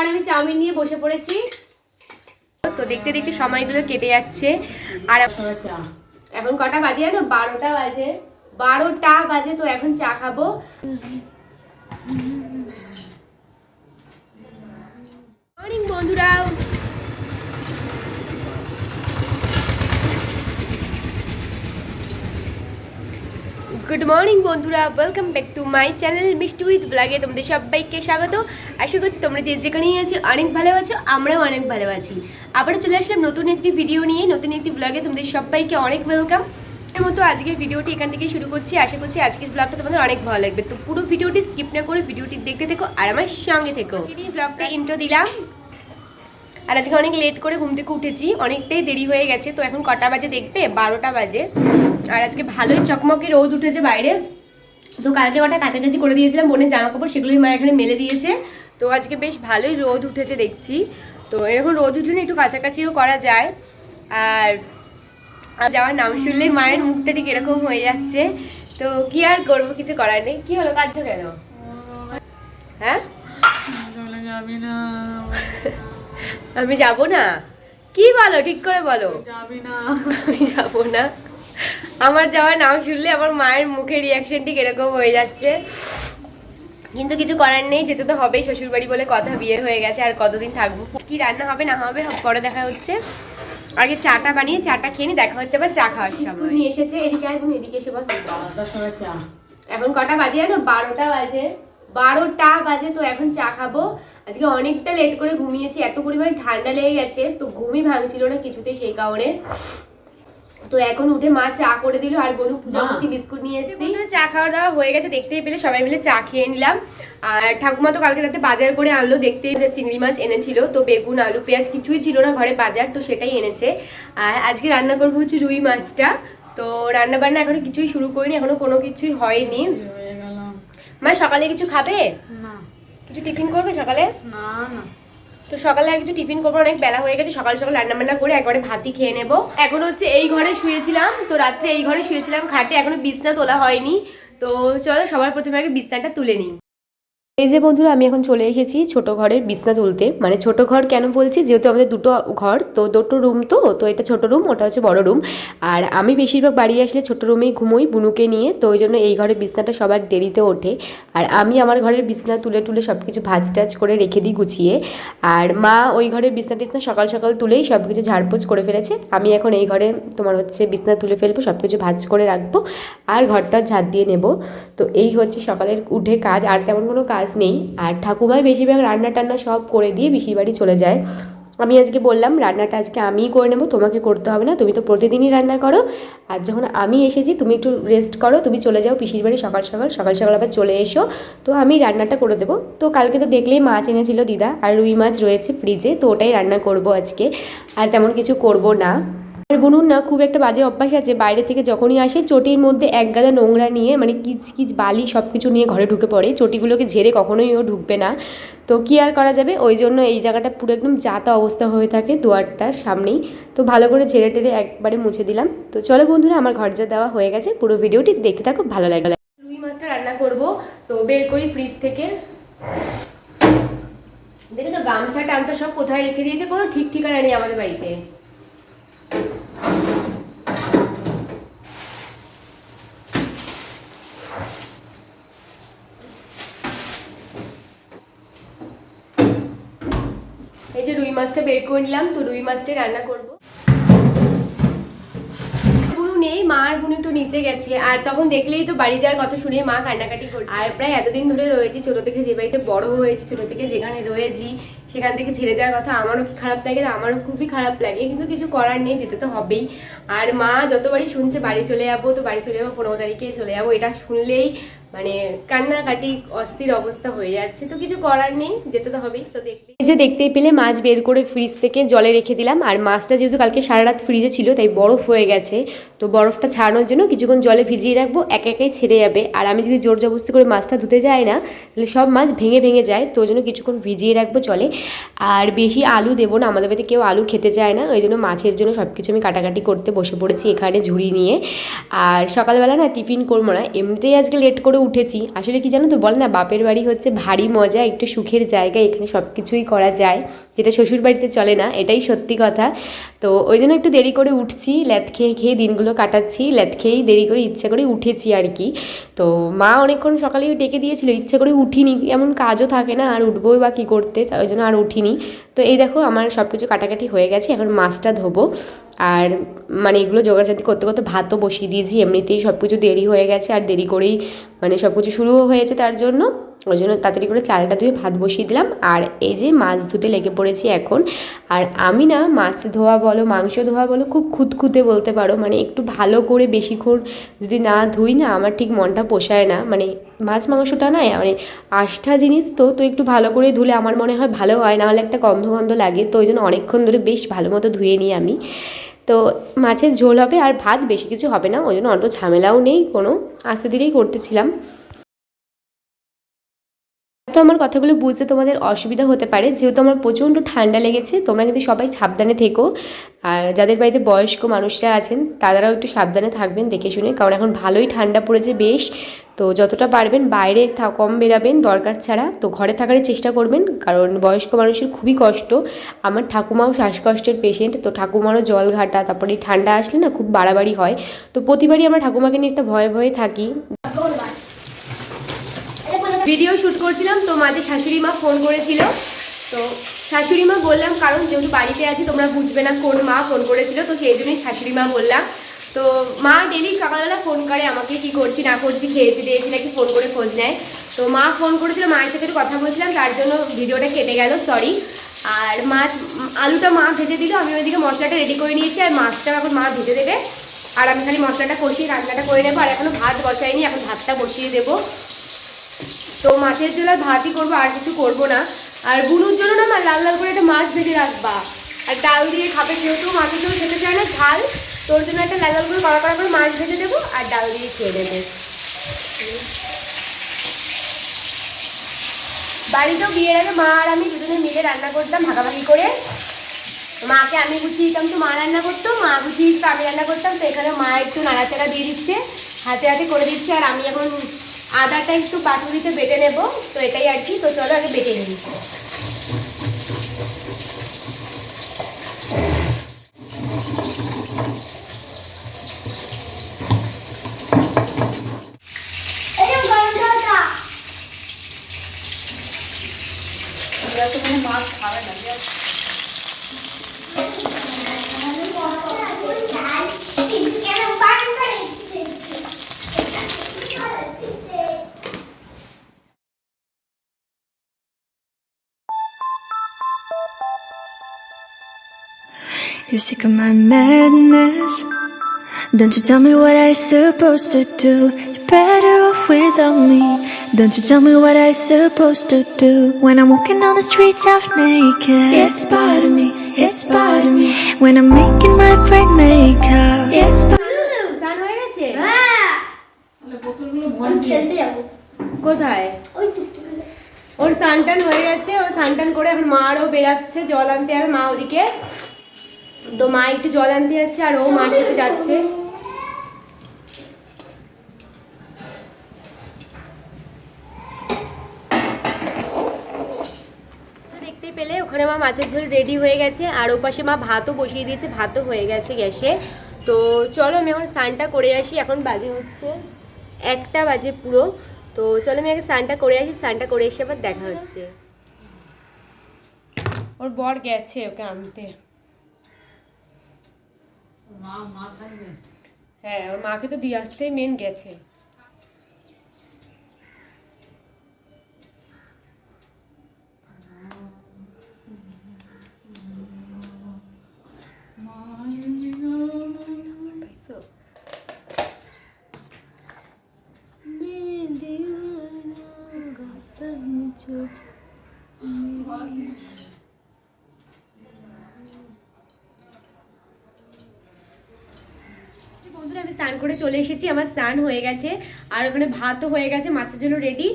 আর আমি চাউমিন নিয়ে বসে পড়েছি। তো দেখতে দেখতে সময়গুলো কেটে যাচ্ছে। আর এখন কটা বাজে জানো? বারোটা বাজে। বারোটা বাজে তো এখন চা খাব। বন্ধুরা গুড মর্নিং বন্ধুরা। Welcome back to my channel Mishti with ব্লগে তোমাদের সবাইকে স্বাগত। আশা করছি তোমরা যে যেখানেই আছো, অনেক ভালো আছো, আমরাও অনেক ভালো আছি। আবারও চলে আসলাম নতুন একটি ভিডিও নিয়ে, নতুন একটি ব্লগে তোমাদের সবাইকে অনেক ওয়েলকাম এর মতো আজকের ভিডিওটি এখান থেকে শুরু করছি। আশা করছি আজকের ব্লগটা তোমাদের অনেক ভালো লাগবে। তো পুরো ভিডিওটি স্কিপ না করে ভিডিওটি দেখতে থেকো আর আমার সঙ্গে থেকো। ব্লগটা ইন্ট্রো দিলাম। আর আজকে অনেক লেট করে ঘুম থেকে উঠেছি অনেকটাই দেরি হয়ে গেছে তো এখন কটা বাজে দেখতে? বারোটা বাজে। আর আজকে ভালোই চকমকে রোদ উঠেছে বাইরে। তো কালকে কটা কাছাকাছি করে দিয়েছিলাম বোনের জামা কাপড় সেগুলোই মা এখানে মেলে দিয়েছে। তো আজকে বেশ ভালোই রোদ উঠেছে দেখছি। তো এরকম রোদ উঠলে না একটু কাছাকাছিও করা যায়। আর আর যাওয়ার নাম শুনলে মায়ের মুখটা ঠিক এরকম হয়ে যাচ্ছে। তো কি আর করব কিছু করার নেই। কি হলো কার্য কেন? হ্যাঁ? চলে যাবি না। আমি যাব না? কি বলো? ঠিক করে বলো। যাবি না আমি যাব না। আমার যাওয়ার নাম শুনলে আমার মায়ের মুখের রিয়াকশন ঠিক এরকম হয়ে যাচ্ছে। কিন্তু কিছু করার নেই যেতে তো হবেই শ্বশুর বাড়ি বলে কথা বিয়ে হয়ে গেছে আর কতদিন থাকব? কি রান্না হবে না হবে পরে দেখা হচ্ছে। আগে চাটা বানিয়ে চাটা খেয়ে দেখা হচ্ছে আবার চা খাওয়ার সময়। এসেছে এদিকে এখন এদিকে এসে বস সময় চা। এখন কটা বাজে জানো? বারোটা বাজে। বারোটা বাজে তো এখন চা খাব। আজকে অনেকটা লেট করে ঘুমিয়েছি এত পরিমাণে ঠান্ডা লেগে গেছে তো ঘুমই ভাঙছিল না কিছুতেই সেই কারণে। তো এখন উঠে মা চা করে দিল আর বনু পূজাপতি বিস্কুট নিয়ে এসেছি। বন্ধুরা চা খাওয়া দাওয়া হয়ে গেছে দেখতেই পেলে সবাই মিলে চা খেয়ে নিলাম। আর ঠাকুমা তো কালকে রাতে বাজার করে আনলো দেখতেই যে চিংড়ি মাছ এনেছিল। তো বেগুন আলু পেঁয়াজ কিছুই ছিল না ঘরে বাজার তো সেটাই এনেছে। আর আজকে রান্না করব হচ্ছে রুই মাছটা। তো রান্না বান্না এখনও কিছুই শুরু করিনি এখনও কোনো কিছুই হয়নি। হয়ে মা সকালে কিছু খাবে? না। কিছু টিফিন করবে সকালে? না না। তো সকালে আর কিছু টিফিন করব অনেক বেলা হয়ে গেছে সকাল সকাল রান্না বান্না করে একবারে ভাতই খেয়ে নেব। এখন হচ্ছে এই ঘরে শুয়েছিলাম তো রাত্রে এই ঘরে শুয়েছিলাম খাটে এখনও বিছনা তোলা হয়নি। তো চলো সবার প্রথমে আগে বিছনাটা তুলে নিই। এই যে বন্ধুরা, আমি এখন চলে এসেছি ছোট ঘরের বিছনা তুলতে। মানে ছোট ঘর কেন বলছি? যেহেতু আমাদের দুটো ঘর, তো দুটো রুম তো তো এটা ছোট রুম ওটা হচ্ছে বড় রুম আর আমি বেশিরভাগ বাড়ি আসলে ছোট রুমেই ঘুমোই বুনুকে নিয়ে, তো ওই জন্য এই ঘরের বিছনাটা সবার দেরিতে ওঠে। আর আমি আমার ঘরের বিছনা তুলে তুলে সব কিছু ভাজ টাজ করে রেখে দিই গুছিয়ে। আর মা ওই ঘরের বিছনা টিছনা সকাল সকাল তুলেই সব কিছু ঝাড়পোছ করে ফেলেছে। আমি এখন এই ঘরে তোমার হচ্ছে বিছনা তুলে ফেলব সব কিছু ভাজ করে রাখব, আর ঘরটা ঝাড় দিয়ে নেব। তো এই হচ্ছে সকালের উঠে কাজ। আর তেমন কোনো কাজ নেই। আর ঠাকুমাই বেশিরভাগ রান্না টান্না সব করে দিয়ে পিসির বাড়ি চলে যায়। আমি আজকে বললাম, রান্নাটা আজকে আমিই করে নেব, তোমাকে করতে হবে না, তুমি তো প্রতিদিনই রান্না করো। আর যখন আমি এসেছি, তুমি একটু রেস্ট করো, তুমি চলে যাও পিসির বাড়ি সকাল সকাল সকাল সকাল আবার চলে এসো। তো আমি রান্নাটা করে দেবো। তো কালকে তো দেখলেই মাছ এনেছিল দিদা, আর রুই মাছ রয়েছে ফ্রিজে তো ওটাই রান্না করব আজকে। আর তেমন কিছু করব না। আর বুনুর না, খুব একটা বাজে অভ্যাস আছে বাইরে থেকে যখনই আসে চটির মধ্যে এক গাদা নোংরা নিয়ে মানে কিচ কিচ বালি সব কিছু নিয়ে ঘরে ঢুকে পড়ে। চটিগুলোকে ঝেড়ে কখনোই ও ঢুকবে না। তো কি আর করা যাবে? ওই জন্য এই জায়গাটা পুরো একদম যাতা অবস্থা হয়ে থাকে দুয়ারটার সামনেই। তো ভালো করে ঝেড়ে টেড়ে একবারে মুছে দিলাম। তো চলো বন্ধুরা, আমার ঘর যা দেওয়া হয়ে গেছে, পুরো ভিডিওটি দেখতে থাকো, ভালো লাগবে রুই মাছটা রান্না করব, তো বের করি ফ্রিজ থেকে। দেখেছ গামছা টামছা সব কোথায় রেখে দিয়েছে? কোনো ঠিক ঠিকানা নেই আমাদের বাড়িতে। এই যে রুই মাছটা বের করে নিলাম তো রুই মাছটা রান্না করব। নেই মা আর বোন একটু নিচে গেছে। আর তখন দেখলেই তো বাড়ি যাওয়ার কথা শুনে মা কান্নাকাটি করছে। আর প্রায় এতদিন ধরে রয়েছি ছোট থেকে যে বাড়িতে বড় হয়েছি, ছোট থেকে যেখানে রয়েছি, সেখান থেকে ছেড়ে যাওয়ার কথা আমারও খারাপ লাগে না, আমারও খুবই খারাপ লাগে। কিন্তু কিছু করার নেই, যেতে তো হবেই। আর মা যতবারই শুনছে বাড়ি চলে যাব, তো বাড়ি চলে যাব পনেরো তারিখে চলে যাব, এটা শুনলেই মানে কান্নাকাটি অস্থির অবস্থা হয়ে যাচ্ছে। তো কিছু করার নেই, যেতে তো হবেই। তো দেখলে যে দেখতেই পেলে, মাছ বের করে ফ্রিজ থেকে জলে রেখে দিলাম। আর মাছটা যেহেতু কালকে সারা রাত ফ্রিজে ছিল, তাই বরফ হয়ে গেছে। তো বরফটা ছাড়ানোর জন্য কিছুক্ষণ জলে ভিজিয়ে রাখব, এক একাই ছেড়ে যাবে। আর আমি যদি জোর জবস্তি করে মাছটা ধুতে যাই না, তাহলে সব মাছ ভেঙে ভেঙে যায়। তো জন্য কিছুক্ষণ ভিজিয়ে রাখব জলে। আর বেশি আলু দেবো না, আমাদের বাড়িতে কেউ আলু খেতে চায় না। ওই জন্য মাছের জন্য সব কিছু আমি কাটাকাটি করতে বসে পড়েছি এখানে ঝুড়ি নিয়ে। আর সকালবেলা না টিফিন করব না। এমনিতেই আজকে লেট করে করে উঠেছি। আসলে কি জানো তো বলে না, বাপের বাড়ি হচ্ছে ভারী মজা, একটু সুখের জায়গা, এখানে সব কিছুই করা যায়, যেটা শ্বশুর বাড়িতে চলে না, এটাই সত্যি কথা। তো ওই জন্য একটু দেরি করে উঠছি, ল্যাথ খেয়ে খেয়ে দিনগুলো কাটাচ্ছি, ল্যাথ খেয়েই দেরি করে ইচ্ছা করে উঠেছি আর কি। তো মা অনেকক্ষণ সকালেই ডেকে দিয়েছিল, ইচ্ছে করে উঠিনি, এমন কাজও থাকে না, আর উঠবোই বা কী করতে ওই জন্য আর উঠিনি। তো এই দেখো, আমার সব কিছু কাটাকাটি হয়ে গেছে, এখন মাছটা ধোবো। আর মানে এগুলো জোগাড়জাতি করতে করতে ভাতও বসিয়ে দিয়েছি, এমনিতেই সব কিছু দেরি হয়ে গেছে আর দেরি করেই মানে সব কিছু শুরুও হয়েছে তার জন্য। ওই জন্য তাড়াতাড়ি করে চালটা ধুয়ে ভাত বসিয়ে দিলাম। আর এই যে মাছ ধুতে লেগে পড়েছি এখন, আর আমি না মাছ ধোয়া বলো, মাংস ধোয়া বলো, খুব খুঁতখুঁতে বলতে পারো মানে একটু ভালো করে বেশিক্ষণ যদি না ধুই না, আমার ঠিক মনটা পোষায় না। মানে মাছ মাংসটা না মানে আষ্টা জিনিস তো তো একটু ভালো করে ধুলে আমার মনে হয় ভালো হয় নাহলে একটা গন্ধ গন্ধ লাগে। তো ওই জন্য অনেকক্ষণ ধরে বেশ ভালো মতো ধুয়ে নিই আমি। তো মাছের ঝোল হবে আর ভাত বেশি কিছু হবে না, ওই জন্য অত ঝামেলাও নেই, কোনো আস্তে ধীরেই করতেছিলাম। আমার কথাগুলো বুঝতে তোমাদের অসুবিধা হতে পারে। যেহেতু আমার প্রচণ্ড ঠান্ডা লেগেছে, তোমরা কিন্তু সবাই সাবধানে থেকো। আর যাদের বাড়িতে বয়স্ক মানুষরা আছেন, তারাও একটু সাবধানে থাকবেন, দেখে শুনে। কারণ এখন ভালোই ঠান্ডা পড়েছে বেশ। তো যতটা পারবেন বাইরে কম বেরাবেন, দরকার ছাড়া। তো ঘরে থাকারই চেষ্টা করবেন, কারণ বয়স্ক মানুষের খুবই কষ্ট। আমার ঠাকুমাও শ্বাসকষ্টের পেশেন্ট তো ঠাকুমারও জল ঘাটা, তারপরে ঠান্ডা আসলে না খুব বাড়াবাড়ি হয়। তো প্রতিবারই আমরা ঠাকুমাকে নিয়ে একটা ভয়ে ভয়ে থাকি। ভিডিও শ্যুট করছিলাম, তো মাঝে শাশুড়ি মা ফোন করেছিল। তো শাশুড়ি মা বললাম, কারণ যেহেতু বাড়িতে আছি, তোমরা বুঝবে না কোন মা ফোন করেছিল, তো সেই জন্যই শাশুড়ি মা বললাম। তো মা ডেলি সকালবেলা ফোন করে আমাকে, কি করছি, না করছি, খেয়েছি, দিয়েছি, নাকি ফোন করে খোঁজ নেয়? তো মা ফোন করেছিল, মায়ের সাথে কথা বলছিলাম, তার জন্য ভিডিওটা কেটে গেল সরি আর মাছ আলুটা মা ভেজে দিল, আমি ওইদিকে মশলাটা রেডি করে নিয়েছি, আর মাছটা এখন মা ভেজে দেবে। আর আমি খালি মশলাটা কষিয়ে রান্নাটা করে নেব, আর এখনও ভাত বসাইনি, এখন ভাতটা বসিয়ে দেবো। তো মাছের ঝোল আর ভাতই করব, আর কিছু করব না। আর বুনুর জন্য না মা লাল লাল করে একটা মাছ ভেজে রাখবা। আর ডাল দিয়ে খাবে, যেহেতু মাছের ঝোল খেতে চায় না ঝাল তোর জন্য একটা লাল লাল করে কড়া কড়া করে মাছ ভেজে দেবো আর ডাল দিয়ে খেয়ে নেবে। বাড়িতেও বিয়ের আগে মা আর আমি দুজনে মিলে রান্না করতাম ভাগাভাগি করে। মাকে আমি গুছিয়ে দিতাম তো মা রান্না করতো, মা গুছিয়ে দিত, আমি রান্না করতাম, তো এখানে মা একটু নাড়াচাড়া দিয়ে দিচ্ছে, হাতে হাতে করে দিচ্ছে, আর আমি এখন আদাটা একটু পাতুরিতে বেটে নেব। তো এটাই আর কি। তো চলো আগে বেটে নিই। মাছ খাবে না You're sick of my madness. Don't you tell me what I supposed to do. You're better off without me. Don't you tell me what I supposed to do. When I'm walking on the streets half naked. It's part of me. It's part of me. When I'm making my brain makeup. It's part হয়ে কোথায় ওর suntan হয়ে গেছে ও suntan করে এখন মা আরও বেরাচ্ছে জল আনতে যাবে মা ওদিকে তো মা একটু জল আনতে যাচ্ছে আর ও মার সাথে যাচ্ছে। পেলে, ওখানে মা মাছের ঝোল রেডি হয়ে গেছে আর ওপাশে মা ভাতও বসিয়ে দিয়েছে, ভাতও হয়ে গেছে গ্যাসে। তো চলো আমি এখন স্নানটা করে আসি, এখন বাজে হচ্ছে একটা বাজে পুরো। তো চলো আমি আগে স্নানটা করে আসি, স্নানটা করে এসে আবার দেখা হচ্ছে। ওর বর গেছে ওকে আনতে। হ্যাঁ ওর মাকে তো দিয়ে আসতেই মেন গেছে পাইছো? মেরে দিওয়ানা সমঝো বন্ধুরা আমি স্নান করে চলে এসেছি, আমার স্নান হয়ে গেছে, আর ওখানে ভাতও হয়ে গেছে, মাছের জন্য রেডি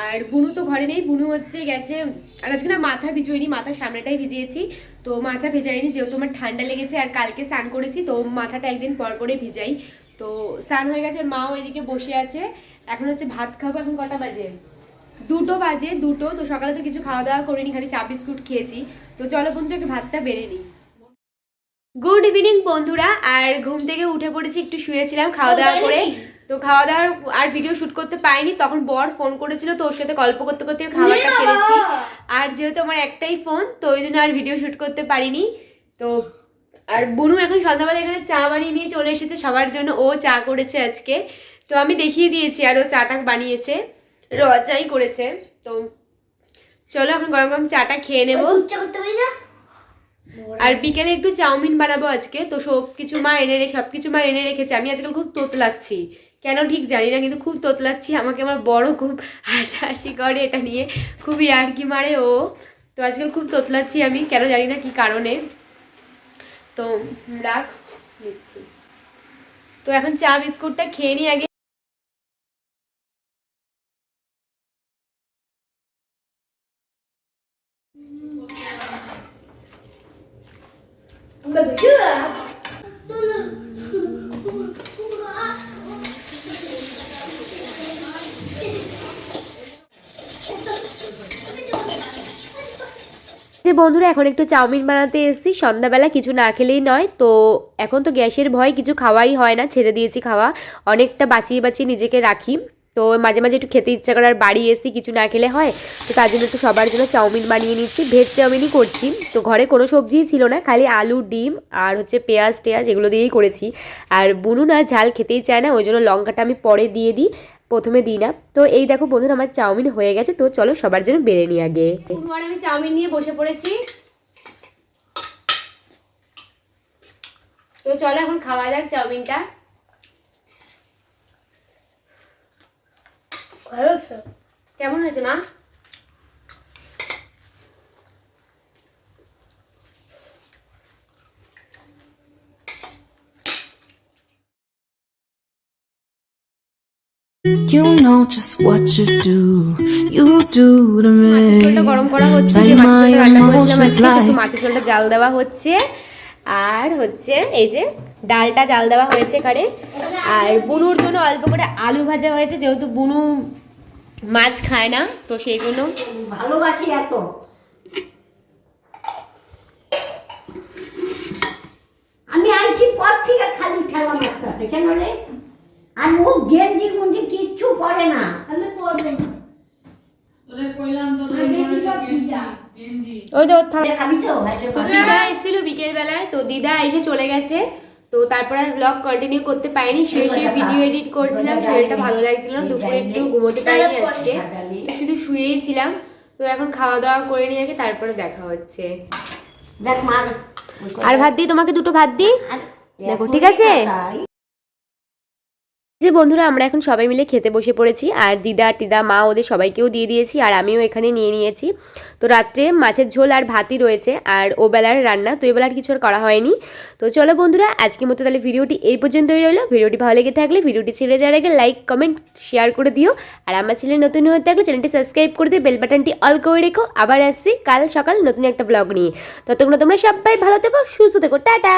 আর বুনু তো ঘরে নেই, বুনু হচ্ছে গেছে, আর আজকে না মাথা ভিজুইনি মাথার সামনেটাই ভিজিয়েছি, তো মাথা ভেজাইনি যেহেতু আমার ঠান্ডা লেগেছে, আর কালকে স্নান করেছি, তো মাথাটা একদিন পর পরে ভিজাই, তো স্নান হয়ে গেছে, আর মাও এদিকে বসে আছে, এখন হচ্ছে ভাত খাব, এখন কটা বাজে? দুটো বাজে, দুটো, তো সকালে তো কিছু খাওয়া দাওয়া করিনি, খালি চা বিস্কুট খেয়েছি, তো চলো বন্ধু একটু ভাতটা বেড়ে নিই। গুড ইভিনিং বন্ধুরা। আর ঘুম থেকে উঠে পড়েছি একটু শুয়েছিলাম খাওয়া দাওয়া করে। তো খাওয়া দাওয়ার আর ভিডিও শুট করতে পাইনি তখন বর ফোন করেছিল তো ওর সাথে গল্প করতে করতে খাবারটা সেরেছি। আর যেহেতু আমার একটাই ফোন তো ওই জন্য আর ভিডিও শুট করতে পারিনি। তো আর বুনু এখন সন্ধ্যাবেলা এখানে চা বানিয়ে নিয়ে চলে এসেছে সবার জন্য ও চা করেছে আজকে। তো আমি দেখিয়ে দিয়েছি আর ও চাটা বানিয়েছে রচাই করেছে। তো চলো এখন গরম গরম চাটা খেয়ে নেব। আর বিকেলে একটু চাউমিন বানাবো আজকে। তো সব কিছু মা এনে রেখে সব কিছু মা এনে রেখেছে। আমি আজকাল খুব তোতলাচ্ছি। কেন ঠিক জানি না কিন্তু খুব তোতলাচ্ছি। আমাকে আমার বড় খুব হাসাহাসি করে এটা নিয়ে। খুবই আর কি মারে ও। তো আজকাল খুব তোতলাচ্ছি আমি। কেন জানি না কি কারণে। তো রাখ দিচ্ছি। তো এখন চা বিস্কুটটা খেয়ে নিই আগে। বন্ধুরা, এখন একটু চাউমিন বানাতে এসেছি। সন্ধ্যাবেলা কিছু না খেলেই নয়, তো এখন তো গ্যাসের ভয়, কিছু খাওয়াই হয় না, ছেড়ে দিয়েছি খাওয়া। অনেকটা বাঁচিয়ে বাঁচিয়ে নিজেকে রাখি। তো মাঝে মাঝে একটু খেতে ইচ্ছা করে আর বাড়ি এসি কিছু না খেলে হয়, তো তার জন্য একটু সবার জন্য চাউমিন বানিয়ে নিচ্ছি। ভেজ চাউমিনই করছি, তো ঘরে কোনো সবজিই ছিল না, খালি আলু, ডিম আর হচ্ছে পেঁয়াজ টেয়াজ এগুলো দিয়েই করেছি। আর বুনু না ঝাল খেতেই চায় না, ওই জন্য লঙ্কাটা আমি পরে দিয়ে দিই, প্রথমে দিই না। তো এই দেখো বন্ধুরা আমার চাউমিন হয়ে গেছে, তো চলো সবার জন্য বেড়ে নিই আগে। আমি চাউমিন নিয়ে বসে পড়েছি। তো চলো এখন খাওয়া যাক চাউমিনটা। কেমন হয়েছে মা? You know just what you do. You do to me. গরম করা হচ্ছে যে মাছের ঝোলটা রান্না করেছিলাম emotions আজকে কিন্তু like মাছের ঝোলটা জাল দেওয়া হচ্ছে। আর হচ্ছে এই যে ডালটা জাল দেওয়া হয়েছে এখানে। আর বুনুর জন্য অল্প করে আলু ভাজা হয়েছে যেহেতু বুনু মাছ খায় না তো সেই জন্য ভালোবাসি এত। আমি আইছি পর থেকে খালি ঠেলা মারতেছে কেন রে? আর ও গেঞ্জি গুঞ্জি কিচ্ছু করে না। আমি না। গেঞ্জি ওই তো খাবি তো? দিদা এসেছিল বিকেল বেলায় তো দিদা এসে চলে গেছে। তো তারপর আর ব্লগ কন্টিনিউ করতে পারিনি শুয়ে শুয়ে ভিডিও এডিট করছিলাম শরীরটা ভালো লাগছিল না দুপুরে একটু ঘুমোতে পারিনি আজকে। শুধু শুয়েই ছিলাম তো এখন খাওয়া দাওয়া করে নিয়ে আগে তারপরে দেখা হচ্ছে। দেখ মার আর ভাত দিই তোমাকে দুটো ভাত দিই দেখো, ঠিক আছে? যে বন্ধুরা, আমরা এখন সবাই মিলে খেতে বসে পড়েছি, আর দিদা, টিদা, মা ওদের সবাইকেও দিয়ে দিয়েছি, আর আমিও এখানে নিয়ে নিয়েছি। তো রাত্রে মাছের ঝোল আর ভাতই রয়েছে, আর ও বেলার রান্না, তো এবেলার কিছু আর করা হয়নি। তো চলো বন্ধুরা আজকের মতো তাহলে ভিডিওটি এই পর্যন্তই রইল। ভিডিওটি ভালো লেগে থাকলে ভিডিওটি ছেড়ে যাওয়ার আগে লাইক কমেন্ট শেয়ার করে দিও। আর আমার চ্যানেল নতুন হয়ে থাকলে চ্যানেলটি সাবস্ক্রাইব করে দিয়ে বেল বাটনটি অল করে রেখো। আবার আসছি কাল সকাল নতুন একটা ব্লগ নিয়ে। ততক্ষণ তোমরা সবাই ভালো থেকো, সুস্থ থেকো, টাটা!